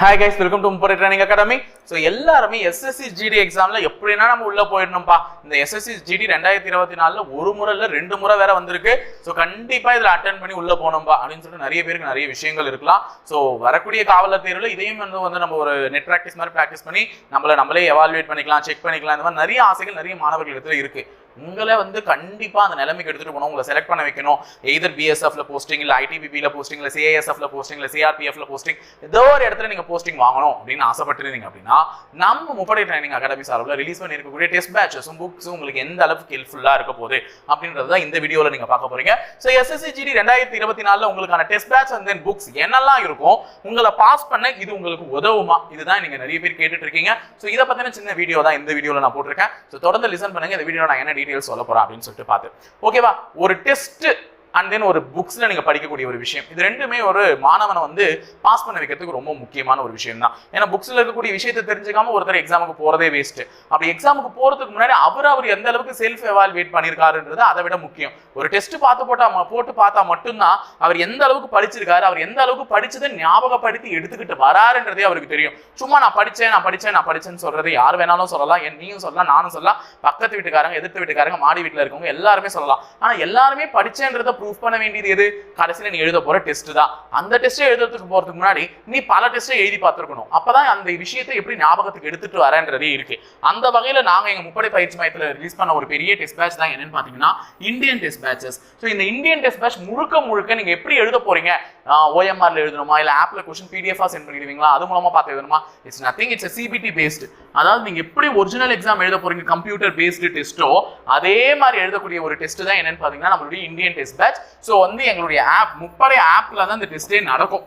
Hi guys welcome to Muppadai training academy so எல்லாருமே SSC GD எக்ஸாமில் எப்படின்னா நம்ம உள்ளே போயிடணும்ப்பா இந்த எஸ்எஸ்சி ஜிடி ரெண்டாயிரத்தி இருபத்தி நாலில் ஒரு முறை இல்லை ரெண்டு முறை வேற வந்திருக்கு. ஸோ கண்டிப்பாக இதில் அட்டன் பண்ணி உள்ளே போகணும்பா அப்படின்னு சொல்லிட்டு நிறைய பேருக்கு நிறைய விஷயங்கள் இருக்கலாம். ஸோ வரக்கூடிய காவலர் தேர்வுல இதையும் வந்து வந்து நம்ம ஒரு நெட் ப்ராக்டிஸ் மாதிரி ப்ராக்டிஸ் பண்ணி நம்மளை நம்மளே எவாலுவேட் பண்ணிக்கலாம் செக் பண்ணிக்கலாம். இந்த மாதிரி நிறைய ஆசைகள் நிறைய மாணவர்கள் இடத்துல இருக்கு. உங்களை வந்து கண்டிப்பாக அந்த நிலைமைக்கு எடுத்துகிட்டு போகணும். உங்களை செலக்ட் பண்ண வைக்கணும். எதர் பிஎஸ்எஃப்ல போஸ்டிங் இல்லை ஐடிபிபியில் போஸ்டிங் இல்லை சிஏஎஸ்எஃப்ல போஸ்டிங் இல்லை சிஆர்பிஎஃப்ல போஸ்டிங் ஏதோ ஒரு இடத்துல நீங்கள் போஸ்டிங் வாங்கணும் அப்படின்னு ஆசைப்பட்டிருந்தீங்க அப்படின்னா நம்ம முப்படை ட்ரைனிங் அகாடமி சார்பில் ரிலீஸ் பண்ணியிருக்கக்கூடிய டெஸ்ட் பேச்சஸும் புக்ஸும் உங்களுக்கு எந்த அளவுக்கு ஹெல்ப்ஃபுல்லாக இருக்க போகுது அப்படின்றது தான் இந்த வீடியோவில் நீங்கள் பார்க்க போகிறீங்க ஸோ எஸ்எஸ்சிஜிடி ரெண்டாயிரத்தி இருபத்தி நாலில் உங்களுக்கான test batch and then books என்னெல்லாம் இருக்கும் உங்களை பாஸ் பண்ண இது உங்களுக்கு உதவுமா? இதுதான் நீங்கள் நிறைய பேர் கேட்டுட்டு இருக்கீங்க. ஸோ இதை பற்றின சின்ன வீடியோ தான் இந்த வீடியோவில் நான் போட்டிருக்கேன். ஸோ தொடர்ந்து லிசன் பண்ணுங்க. இந்த வீடியோ நான் என்ன டீடைல்ஸ் சொல்ல போறோம் அப்படின்னு சொல்லிட்டு பார்த்து. ஓகேவா ஒரு டெஸ்ட் அண்ட் தென் ஒரு புக்ஸில் நீங்கள் படிக்கக்கூடிய ஒரு விஷயம். இது ரெண்டுமே ஒரு மாணவனை வந்து பாஸ் பண்ண வைக்கிறதுக்கு ரொம்ப முக்கியமான ஒரு விஷயம் தான் ஏன்னா புக்ஸில் இருக்கக்கூடிய விஷயத்தை தெரிஞ்சுக்காம ஒருத்தர் எக்ஸாமுக்கு போகிறதே வேஸ்ட்டு அப்படி எக்ஸாமுக்கு போகிறதுக்கு முன்னாடி அவர் அவர் எந்த அளவுக்கு செல்ஃப் எவால்வேட் பண்ணியிருக்காருன்றது அதை விட முக்கியம். ஒரு டெஸ்ட் பார்த்து போட்டால் போட்டு பார்த்தா மட்டும்தான் அவர் எந்த அளவுக்கு படிச்சிருக்காரு அவர் எந்த அளவுக்கு படிச்சதை ஞாபகப்படுத்தி எடுத்துக்கிட்டு வராருன்றதே அவருக்கு தெரியும். சும்மா நான் படித்தேன் நான் படித்தேன் நான் படிச்சேன்னு சொல்றது யார் வேணாலும் சொல்லலாம். என் நீயும் சொல்லலாம் நானும் சொல்லலாம். பக்கத்து வீட்டுக்காரங்க எதிர்த்து வீட்டுக்காரங்க மாடி வீட்டில் இருக்கவங்க எல்லாருமே சொல்லலாம். ஆனால் எல்லாருமே படிச்சேன்றதை ப்ரூஃப் பண்ண வேண்டியது எது? கடைசியில நீ எழுத போகிற டெஸ்ட் தான். அந்த டெஸ்ட்டை எழுதுறதுக்கு போகிறதுக்கு முன்னாடி நீ பல டெஸ்ட்டை எழுதி பார்த்துருக்கணும். அப்போ தான் அந்த விஷயத்தை எப்படி ஞாபகத்துக்கு எடுத்துட்டு வரேன்றதே இருக்குது அந்த வகையில் நாங்கள் எங்கள் முப்படை பயிற்சி மையத்தில் ரிலீஸ் பண்ண ஒரு பெரிய டெஸ்ட் பேட்ச் தான் என்னன்னு பார்த்தீங்கன்னா இந்தியன் டெஸ்ட் பேட்சஸ் ஸோ இந்த இந்தியன் டெஸ்ட் பேட்ச் முழுக்க முழுக்க நீங்கள் எப்படி எழுத போகிறீங்க ஓஎம்ஆரில் எழுதணுமா? இல்லை ஆப்பில் கொஸ்டின் பிடிஎஃபாக சென்ட் பண்ணிடுவீங்களா? அது மூலமாக பார்த்து எழுதணுமா? It's nothing it's CBT based அதாவது நீங்கள் எப்படி ஒரிஜினல் எக்ஸாம் எழுத போகிறீங்க கம்ப்யூட்டர் பேஸ்டு டெஸ்ட்டோ அதே மாதிரி எழுதக்கூடிய ஒரு டெஸ்ட் தான் என்னன்னு பார்த்தீங்கன்னா நம்மளுடைய இந்தியன் டெஸ்ட் பேட்ச் ஸோ வந்து எங்களுடைய ஆப் முப்படை ஆப்ல தான் இந்த டெஸ்டே நடக்கும்.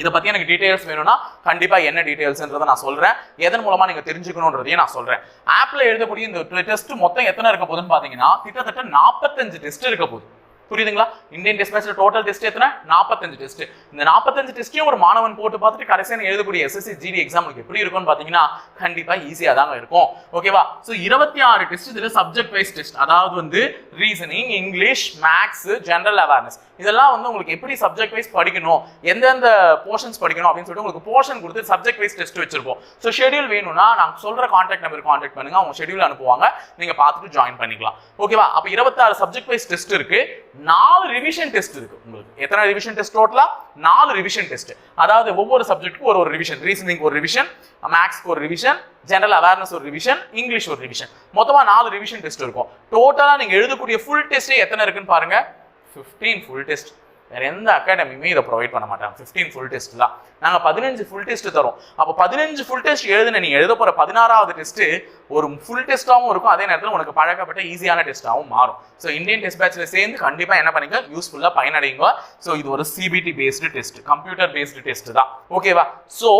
இதை பத்தி எனக்கு டீட்டெயில்ஸ் வேணும்னா கண்டிப்பா என்ன டீட்டெயில்ஸ்ன்றதை நான் சொல்றேன். எதன் மூலமா நீங்க தெரிஞ்சுக்கணுன்றதையும் நான் சொல்றேன். ஆப்ல எழுதக்கூடிய இந்த டெஸ்ட் மொத்தம் எத்தனை இருக்க போகுதுன்னு பாத்தீங்கன்னா கிட்டத்தட்ட நாற்பத்தஞ்சு டெஸ்ட் இருக்க போகுது. புரியுதுங்களா? இந்தியன் டெஸ்ட் மேட்ச்ல டோட்டல் டெஸ்ட் எத்தனை? நாற்பத்தஞ்சு டெஸ்ட் இந்த நாற்பத்தஞ்சு டெஸ்ட்டையும் ஒரு மாணவன் போட்டு பார்த்துட்டு கடைசியாக எழுதக்கூடிய எஸ்எஸ்சி ஜிடி எக்ஸாம் எப்படி இருக்கும்னு பார்த்தீங்கன்னா கண்டிப்பா ஈஸியாக தாங்க இருக்கும். ஓகேவா ஸோ இருபத்தி ஆறு டெஸ்ட் இதில் சப்ஜெக்ட் வைஸ் டெஸ்ட் அதாவது வந்து reasoning English maths general awareness இதெல்லாம் வந்து உங்களுக்கு எப்படி சப்ஜெக்ட் வைஸ் படிக்கணும்? எந்தெந்த போர்ஷன்ஸ் படிக்கணும் அப்படின்னு சொல்லிட்டு உங்களுக்கு போர்ஷன் கொடுத்து சப்ஜெக்ட் வைஸ் டெஸ்ட் வச்சிருப்போம். ஸோ ஷெடியூல் வேணும்னா நாங்கள் சொல்கிற கான்டாக்ட் நம்பர் கான்டாக்ட் பண்ணுங்க. அவங்க ஷெடியூல் அனுப்புவாங்க. நீங்கள் பார்த்துட்டு ஜாயின் பண்ணிக்கலாம். ஓகேவா அப்போ இருபத்தாறு சப்ஜெக்ட் வைஸ் டெஸ்ட் இருக்கு. நாலு ரிவிஷன் டெஸ்ட் இருக்கு உங்களுக்கு. எத்தனை ரிவிஷன் டெஸ்ட் டோட்டலா நாலு ரிவிஷன் டெஸ்ட் அதாவது ஒவ்வொரு சப்ஜெக்ட்டுக்கும் ஒரு ஒரு ரிவிஷன் ரீசனிங் ஒரு ரிவிஷன் மேக்ஸ்க்கு ஒரு ரிவிஷன் ஜெனரல் அவேர்னஸ் ஒரு ரிவிஷன் இங்கிலீஷ் ஒரு ரிவிஷன் மொத்தமா நாலு ரிவிஷன் டெஸ்ட் இருக்கும். டோட்டலா நீங்க எழுதக்கூடிய ஃபுல் டெஸ்ட்டே எத்தனை இருக்குன்னு பாருங்க? 15 ஃபுல் டெஸ்ட் வேற எந்த அகாடமியுமே இதை ப்ரொவைட் பண்ண மாட்டாங்க. 15 ஃபுல் டெஸ்ட் தான். நாங்கள் பதினஞ்சு ஃபுல் டெஸ்ட் தரோம். அப்போ பதினஞ்சு ஃபுல் டெஸ்ட் எழுதுன நீ எழுத போகிற பதினாறாவது டெஸ்ட்டு ஒரு ஃபுல் டெஸ்ட்டாகவும் இருக்கும். அதே நேரத்தில் உனக்கு பழக்கப்பட்ட ஈஸியான டெஸ்ட்டாகவும் மாறும். ஸோ இந்தியன் டெஸ்ட் பேட்சில் சேர்ந்து கண்டிப்பாக என்ன பண்ணிக்க யூஸ்ஃபுல்லாக பயனடைங்க ஸோ இது ஒரு CBT based test computer based test தான். ஓகேவா ஸோ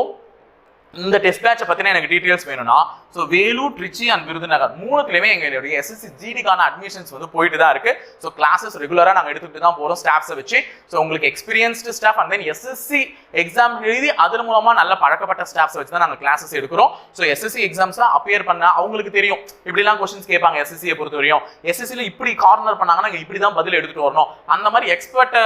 இந்த டெஸ்ட் பேட்சை பத்தின எனக்கு டீடைல்ஸ் வேணும்னா ஸோ வேலூர் ட்ரிச்சி அண்ட் விருதுநகர் மூணுத்துலயுமே எங்களுடைய எஸ்எஸ்சி ஜிடிக்கான அட்மிஷன்ஸ் வந்து போயிட்டு தான் இருக்கு ஸோ கிளாஸஸ் ரெகுலரா நாங்கள் எடுத்துட்டு தான் போறோம் ஸ்டாஃப்ஸை வச்சு. ஸோ உங்களுக்கு experienced staff and then SSC exam எழுதி அதன் மூலமா நல்ல பழக்கப்பட்ட ஸ்டாஃப்ஸ் வச்சு தான் நாங்கள் கிளாஸஸ் எடுக்கிறோம். ஸோ எஸ்எஸ்சி எக்ஸாம்ஸ் அப்பியர் பண்ண அவங்களுக்கு தெரியும். இப்படிலாம் கொஸ்டின்ஸ் கேட்பாங்க எஸ்எஸ்சியை பொறுத்த வரையும் எஸ்எஸ்சியில் இப்படி கார்னர் பண்ணாங்கன்னா நாங்க இப்படி தான் பதில் எடுத்துட்டு வரணும். அந்த மாதிரி எக்ஸ்பர்ட்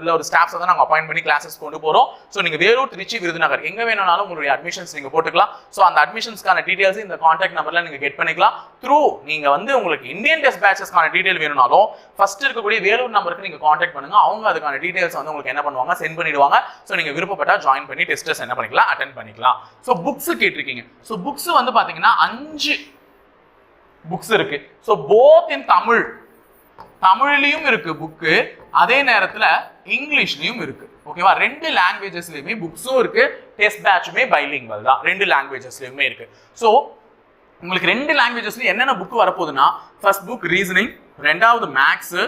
உள்ள ஒரு ஸ்டாஃப்ஸை தான் நாங்கள் அப்பாயிண்ட் பண்ணி கிளாஸஸ் கொண்டு போறோம். ஸோ நீங்க வேலூர் திருச்சி விருதுநகர் எங்க வேணும்னாலும் உங்களுடைய அட்மிஷன் அட்மிஷன்ஸ் நீங்க போட்டுக்கலாம். ஸோ அந்த அட்மிஷன்ஸ்க்கான டீடைல்ஸ் இந்த காண்டாக்ட் நம்பரில் நீங்க கெட் பண்ணிக்கலாம். த்ரூ நீங்க வந்து உங்களுக்கு இந்தியன் டெஸ்ட் பேச்சஸ்க்கான டீடைல் வேணும்னாலும் ஃபஸ்ட் இருக்கக்கூடிய வேலூர் நம்பருக்கு நீங்க காண்டாக்ட் பண்ணுங்க. அவங்க அதுக்கான டீடைல்ஸ் வந்து உங்களுக்கு என்ன பண்ணுவாங்க? சென்ட் பண்ணிடுவாங்க. ஸோ நீங்கள் விருப்பப்பட்டால் ஜாயின் பண்ணி டெஸ்டர்ஸ் என்ன பண்ணிக்கலாம்? அட்டன் பண்ணிக்கலாம். ஸோ புக்ஸ் கேட்டிருக்கீங்க. ஸோ புக்ஸ் வந்து பாத்தீங்கன்னா அஞ்சு புக்ஸ் இருக்கு. ஸோ போத் இன் தமிழ் தமிழ்லயும் இருக்கு புக்கு அதே நேரத்துல இங்கிலீஷ்லயும் இருக்கு. ஓகேவா ரெண்டு லாங்குவேஜஸ்லயுமே புக்ஸும் இருக்கு. டெஸ்ட் பேட்சுமே பைலிங்குவல் தான். ரெண்டு லாங்குவேஜஸ்லயுமே இருக்கு. ஸோ உங்களுக்கு ரெண்டு லாங்குவேஜஸ்ல என்னென்ன புக் வரப்போகுதுன்னா ஃபர்ஸ்ட் புக் ரீசனிங் ரெண்டாவது maths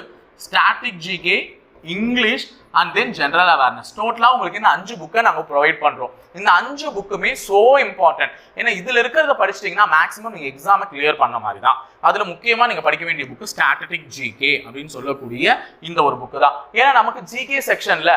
static GK English and then general awareness டோட்டலாக உங்களுக்கு இந்த அஞ்சு புக்கை நாங்கள் ப்ரொவைட் பண்ணுறோம் இந்த அஞ்சு புக்குமே ஸோ இம்பார்ட்டன்ட் ஏன்னா இதில் இருக்கிறத படிச்சிட்டிங்கன்னா மேக்ஸிமம் நீங்கள் எக்ஸாமை கிளியர் பண்ண மாதிரி தான். அதில் முக்கியமாக நீங்கள் படிக்க வேண்டிய புக்கு ஸ்டாட்டிக் ஜிகே அப்படின்னு சொல்லக்கூடிய இந்த ஒரு புக்கு தான். ஏன்னா நமக்கு ஜிகே செக்ஷனில்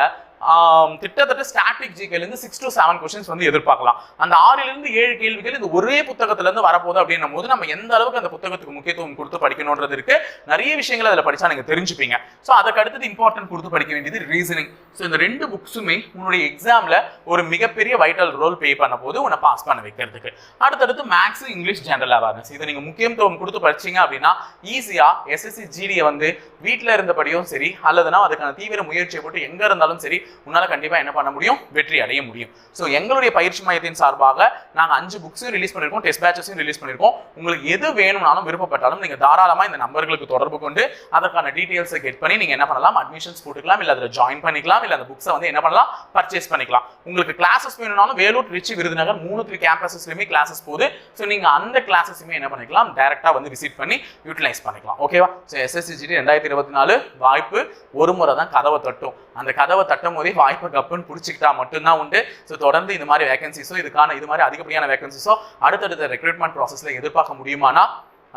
கிட்டத்தட்ட ஸ்டாட்டிக் ஜிகேலேருந்து சிக்ஸ் டு செவன் கொஸ்டின்ஸ் வந்து எதிர்பார்க்கலாம். அந்த ஆறிலிருந்து ஏழு கேள்விகள் இந்த ஒரே புத்தகத்திலேருந்து வரப்போகுது அப்படின்னும் போது நம்ம எந்த அளவுக்கு அந்த புத்தகத்துக்கு முக்கியத்துவம் கொடுத்து படிக்கணுன்றது இருக்கு. நிறைய விஷயங்கள் அதில் படிச்சா நீங்கள் தெரிஞ்சுப்பீங்க. ஸோ அதுக்கு அடுத்தது இம்பார்ட்டன்ட் கொடுத்து படிக்க வேண்டியது ரீசனிங் ஸோ இந்த ரெண்டு புக்ஸுமே உன்னுடைய எக்ஸாமில் ஒரு மிகப்பெரிய வைட்டல் ரோல் பே பண்ண போது உன்னை பாஸ் பண்ண வைக்கிறதுக்கு. அடுத்தடுத்து மேக்ஸ் இங்கிலீஷ் ஜென்ரல் அவேர்னஸ் இதை நீங்கள் முக்கியத்துவம் கொடுத்து படிச்சீங்க அப்படின்னா ஈஸியாக எஸ்எஸ்சி ஜிடியை வந்து வீட்டில் இருந்தபடியும் சரி அல்லதுனா அதுக்கான தீவிர முயற்சியை போட்டு எங்கே இருந்தாலும் சரி உன்னால் கண்டிப்பாக என்ன பண்ண முடியும்? வெற்றி அடைய முடியும். ஸோ எங்களுடைய பயிற்சி மையத்தின் சார்பாக நாங்கள் அஞ்சு புக்ஸும் ரிலீஸ் பண்ணியிருக்கோம் டெஸ்ட் பேச்சஸையும் ரிலீஸ் பண்ணியிருக்கோம் உங்களுக்கு எது வேணும்னாலும் விருப்பப்பட்டாலும் நீங்கள் தாராளமாக இந்த நம்பர்களுக்கு தொடர்பு கொண்டு அதற்கான டீட்டெயில்ஸை கெட் பண்ணி நீங்கள் என்ன பண்ணலாம்? அட்மிஷன்ஸ் போட்டுக்கலாம் இல்லை அதில் ஜாயின் பண்ணிக்கலாம் இல்லை அந்த புக்ஸை வந்து என்ன பண்ணலாம்? பர்ச்சேஸ் பண்ணிக்கலாம். உங்களுக்கு கிளாஸஸ் வேணும்னாலும் வேலூர் திருச்சி விருதுநகர் மூணு த்ரீ கேம்பஸஸ்லையுமே கிளாஸஸ் போகுது. ஸோ நீங்கள் அந்த கிளாஸஸுமே என்ன பண்ணிக்கலாம்? டேரெக்டாக வந்து விசிட் பண்ணி யூட்டிலைஸ் பண்ணிக்கலாம். ஓகேவா ஸோ எஸ்எஸ்சிஜிடி ரெண்டாயிரத்தி இருபத்தி நாலு வாய்ப்பு. ஒரு முறை தான் கதவை தட்டும். அந்த கதவை தட்டும் போதே வாய்ப்பை கப்புன்னு பிடிச்சிக்கிட்டா மட்டும்தான் உண்டு. ஸோ தொடர்ந்து இந்த மாதிரி வேகன்சிஸோ இதுக்கான இது மாதிரி அதிகப்படியான வேகன்சிஸோ அடுத்தடுத்த ரெக்ரூட்மெண்ட் ப்ராசஸில் எதிர்பார்க்க முடியுமானா?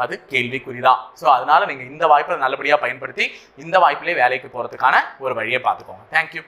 அது கேள்விக்குறி தான் ஸோ அதனால நீங்கள் இந்த வாய்ப்பை நல்லபடியாக பயன்படுத்தி இந்த வாய்ப்பிலே வேலைக்கு போகிறதுக்கான ஒரு வழியை பார்த்துக்கோங்க. தேங்க்யூ